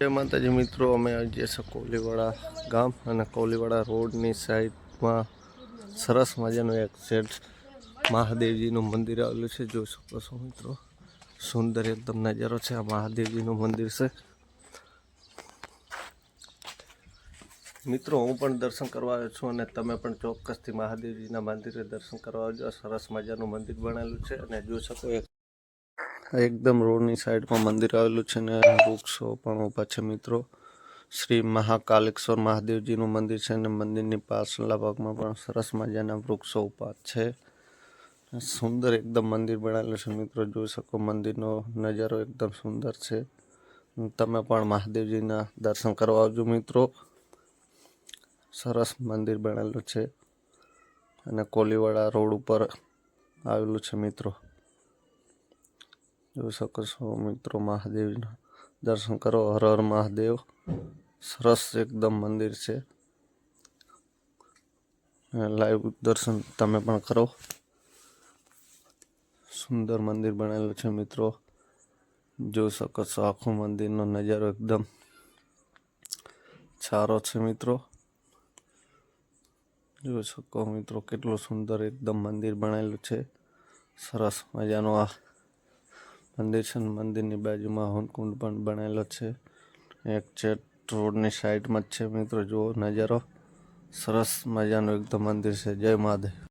જય માતાજી મિત્રો, અમે આજે છે કોલીવાડા ગામ અને કોલીવાડા રોડની સાઈડમાં સરસ મજાનું એક સેટ મહાદેવજીનું મંદિર આવેલું છે. જોઈ શકો છો મિત્રો, સુંદર એકદમ નજારો છે. આ મહાદેવજીનું મંદિર છે. મિત્રો, હું પણ દર્શન કરવા આવ્યો છું અને તમે પણ ચોક્કસથી મહાદેવજીના મંદિરે દર્શન કરવા આવજો. સરસ મજાનું મંદિર બનેલું છે અને જોઈ શકો એક એકદમ રોડની સાઈડમાં મંદિર આવેલું છે ને વૃક્ષો પણ ઊભા છે મિત્રો. શ્રી મહાકાલેશ્વર મહાદેવજીનું મંદિર છે અને મંદિરની પાછળના ભાગમાં પણ સરસ મજાના વૃક્ષો ઊભા છે. સુંદર એકદમ મંદિર બનાવેલું છે મિત્રો, જોઈ શકો મંદિરનો નજારો એકદમ સુંદર છે. તમે પણ મહાદેવજીના દર્શન કરવા આવજો મિત્રો. સરસ મંદિર બનેલું છે અને કોલીવાડા રોડ ઉપર આવેલું છે મિત્રો. જોઈ શકો છો મિત્રો મહાદેવના દર્શન કરો, હર હર મહાદેવ. સરસ એકદમ મંદિર છે. લાઈવ દર્શન તમે પણ કરો. સુંદર મંદિર બનેલું છે મિત્રો. જોઈ શકો છો આખું મંદિરનો નજારો એકદમ સારો છે મિત્રો. જોઈ શકો મિત્રો કેટલું સુંદર એકદમ મંદિર બનાવેલું છે. સરસ મજાનો આ મંદિર છે ને મંદિરની બાજુમાં હોમકુંડ પણ બનેલો છે. એક ચેટ રોડની સાઈડમાં જ છે મિત્રો, જુઓ નજારો. સરસ મજાનું એકદમ મંદિર છે. જય મહાદેવ.